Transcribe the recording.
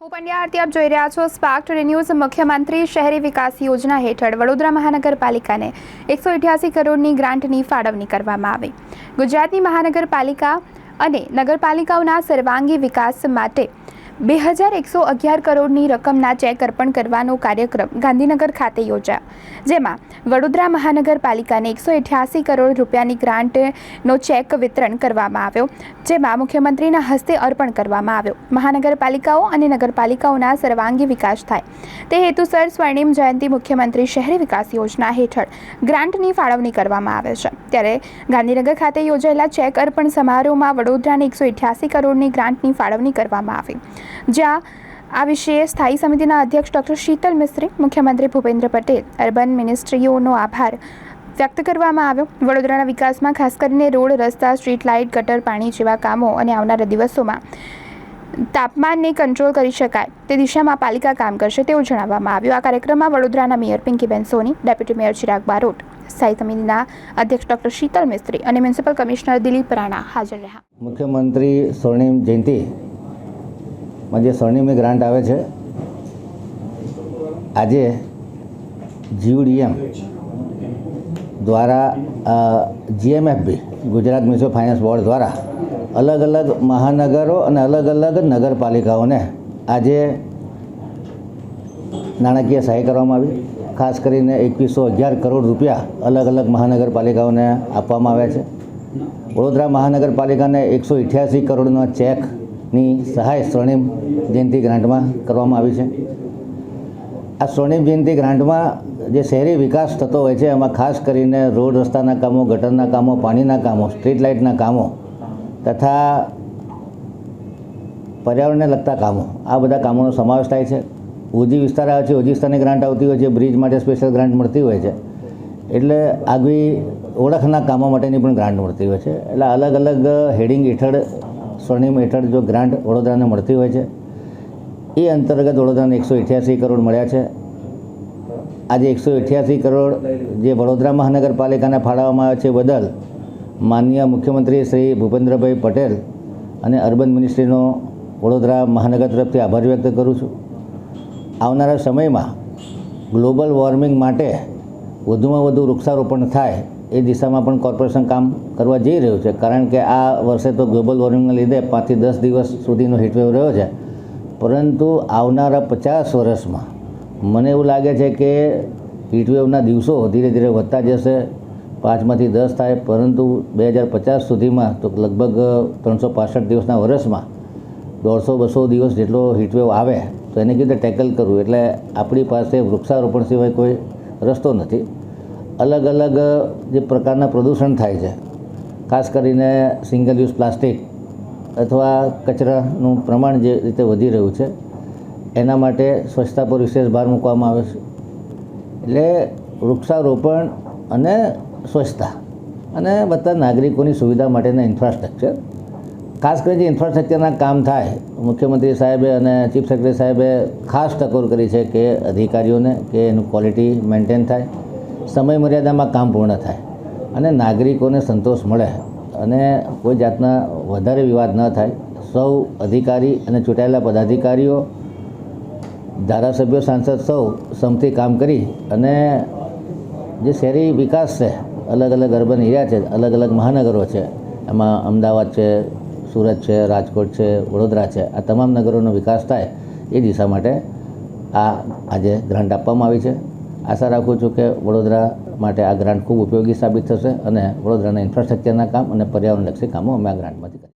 હું પંડ્યા આરતી આપ જોઈ રહ્યા છો સ્પાર્ક ટુડે ન્યૂઝ મુખ્યમંત્રી શહેરી વિકાસ યોજના હેઠળ વડોદરા મહાનગરપાલિકાને એકસો અઠ્યાસી કરોડની ગ્રાન્ટની ફાળવણી કરવામાં આવી. ગુજરાતની મહાનગરપાલિકા અને નગરપાલિકાઓના સર્વાંગી વિકાસ માટે બે હજાર એકસો અગિયાર કરોડની રકમના ચેક અર્પણ કરવાનો કાર્યક્રમ ગાંધીનગર ખાતે યોજાયો. જેમાં વડોદરા મહાનગરપાલિકાને એકસો અઠ્યાસી કરોડ રૂપિયાની ગ્રાન્ટનો ચેક વિતરણ કરવામાં આવ્યો, જેમાં મુખ્યમંત્રીના હસ્તે અર્પણ કરવામાં આવ્યો. મહાનગરપાલિકાઓ અને નગરપાલિકાઓના સર્વાંગી વિકાસ થાય. તે હેતુસર સ્વર્ણિમ જયંતિ મુખ્યમંત્રી શહેરી વિકાસ યોજના હેઠળ ગ્રાન્ટની ફાળવણી કરવામાં આવે છે. ત્યારે ગાંધીનગર ખાતે યોજાયેલા ચેક અર્પણ સમારોહમાં વડોદરાને એકસો કરોડની ગ્રાન્ટની ફાળવણી કરવામાં આવી. જ્યાં આ વિશે સ્થાયી સમિતિના અધ્યક્ષ ડૉક્ટર શીતલ મિસ્ત્રી, મુખ્યમંત્રી ભૂપેન્દ્ર પટેલ, અર્બન મિનિસ્ટ્રીઓનો આભાર વ્યક્ત કરવામાં આવ્યો. વડોદરાના વિકાસમાં ખાસ કરીને રોડ, રસ્તા, સ્ટ્રીટ લાઇટ, ગટર, પાણી જેવા કામો અને આવનારા દિવસોમાં તાપમાનને કંટ્રોલ કરી શકાય તે દિશામાં પાલિકા કામ કરશે તેવું જણાવવામાં આવ્યું. આ કાર્યક્રમમાં વડોદરાના mayor Pinkiben Soni, deputy mayor Chirag Barot, સ્થાયી સમિતિના અધ્યક્ષ ડૉક્ટર શીતલ મિસ્ત્રી અને મ્યુનિસિપલ કમિશનર દિલીપ રાણા હાજર રહ્યા. મુખ્યમંત્રી સ્વર્ણિમ જયંતિ માં જે સ્વર્ણિમની ગ્રાન્ટ આવે છે, આજે જીયુડીએમ દ્વારા GMFB, Gujarat municipal finance board દ્વારા અલગ અલગ મહાનગરો અને અલગ અલગ નગરપાલિકાઓને આજે નાણાકીય સહાય કરવામાં આવી. ખાસ કરીને એકવીસો અગિયાર કરોડ રૂપિયા અલગ અલગ મહાનગરપાલિકાઓને આપવામાં આવ્યા છે. વડોદરા મહાનગરપાલિકાને એકસો અઠ્યાસી કરોડનો ચેકની સહાય સ્વર્ણિમ જયંતિ ગ્રાન્ટમાં કરવામાં આવી છે. આ સ્વર્ણિમ જયંતિ ગ્રાન્ટમાં જે શહેરી વિકાસ થતો હોય છે, એમાં ખાસ કરીને રોડ રસ્તાના કામો, ગટરના કામો, પાણીના કામો, સ્ટ્રીટ લાઇટના કામો તથા પર્યાવરણને લગતા કામો, આ બધા કામોનો સમાવેશ થાય છે. ઓજી વિસ્તાર આવે છે ઓજી વિસ્તારની ગ્રાન્ટ આવતી હોય છે, બ્રિજ માટે સ્પેશિયલ ગ્રાન્ટ મળતી હોય છે. એટલે આગવી ઓળખના કામો માટેની પણ ગ્રાન્ટ મળતી હોય છે. એટલે અલગ અલગ હેડિંગ હેઠળ સ્વર્ણિમ હેઠળ જો ગ્રાન્ટ વડોદરાને મળતી હોય છે, એ અંતર્ગત વડોદરાને એકસો અઠ્યાસી કરોડ મળ્યા છે. આજે એકસો અઠ્યાસી કરોડ જે વડોદરા મહાનગરપાલિકાને ફાળવવામાં આવે છે બદલ માનનીય મુખ્યમંત્રી શ્રી ભૂપેન્દ્રભાઈ પટેલ અને અર્બન મિનિસ્ટ્રીનો વડોદરા મહાનગર તરફથી આભાર વ્યક્ત કરું છું. આવનારા સમયમાં ગ્લોબલ વોર્મિંગ માટે વધુમાં વધુ વૃક્ષારોપણ થાય એ દિશામાં પણ કોર્પોરેશન કામ કરવા જઈ રહ્યું છે. કારણ કે આ વર્ષે તો ગ્લોબલ વોર્મિંગના લીધે પાંચથી દસ દિવસ સુધીનો હીટવેવ રહ્યો છે. પરંતુ આવનારા પચાસ વર્ષમાં મને એવું લાગે છે કે હીટવેવના દિવસો ધીરે ધીરે વધતા જશે. પાંચમાંથી દસ થાય, પરંતુ બે હજાર પચાસ સુધીમાં તો લગભગ ત્રણસો પાસઠ દિવસના વર્ષમાં દોઢસો બસો દિવસ જેટલો હીટવેવ આવે તો એને કીધે ટેકલ કરવું. એટલે આપણી પાસે વૃક્ષારોપણ સિવાય કોઈ રસ્તો નથી. અલગ અલગ જે પ્રકારના પ્રદૂષણ થાય છે, ખાસ કરીને સિંગલ યુઝ પ્લાસ્ટિક અથવા કચરાનું પ્રમાણ જે રીતે વધી રહ્યું છે, એના માટે સ્વચ્છતા પર વિશેષ ભાર મૂકવામાં આવે છે. એટલે વૃક્ષારોપણ અને સ્વચ્છતા અને બધા નાગરિકોની સુવિધા માટેના ઇન્ફ્રાસ્ટ્રક્ચર ખાસ કરીને જે ઇન્ફ્રાસ્ટ્રક્ચરના કામ થાય, મુખ્યમંત્રી સાહેબે અને ચીફ સેક્રેટરી સાહેબે ખાસ ટકોર કરી છે કે અધિકારીઓને કે એનું ક્વોલિટી મેન્ટેન થાય. સમય મર્યાદામાં કામ પૂર્ણ થાય અને નાગરિકોને સંતોષ મળે અને કોઈ જાતના વધારે વિવાદ ન થાય, સૌ અધિકારી અને ચૂંટાયેલા પદાધિકારીઓ, ધારાસભ્યો, સાંસદ સૌ સમથી કામ કરી અને જે શહેરી વિકાસ છે, અલગ અલગ અર્બન એરિયા છે, અલગ અલગ મહાનગરો છે, એમાં અમદાવાદ છે, સુરત છે, રાજકોટ છે, વડોદરા છે, આ તમામ નગરોનો વિકાસ થાય એ દિશા માટે આ આજે ગ્રાન્ટ આપવામાં આવી છે. આશા રાખું છું કે વડોદરા માટે આ ગ્રાન્ટ ખૂબ ઉપયોગી સાબિત થશે અને વડોદરાના ઇન્ફ્રાસ્ટ્રક્ચરના કામ અને પર્યાવરણલક્ષી કામો અમે આ ગ્રાન્ટમાંથી કરીએ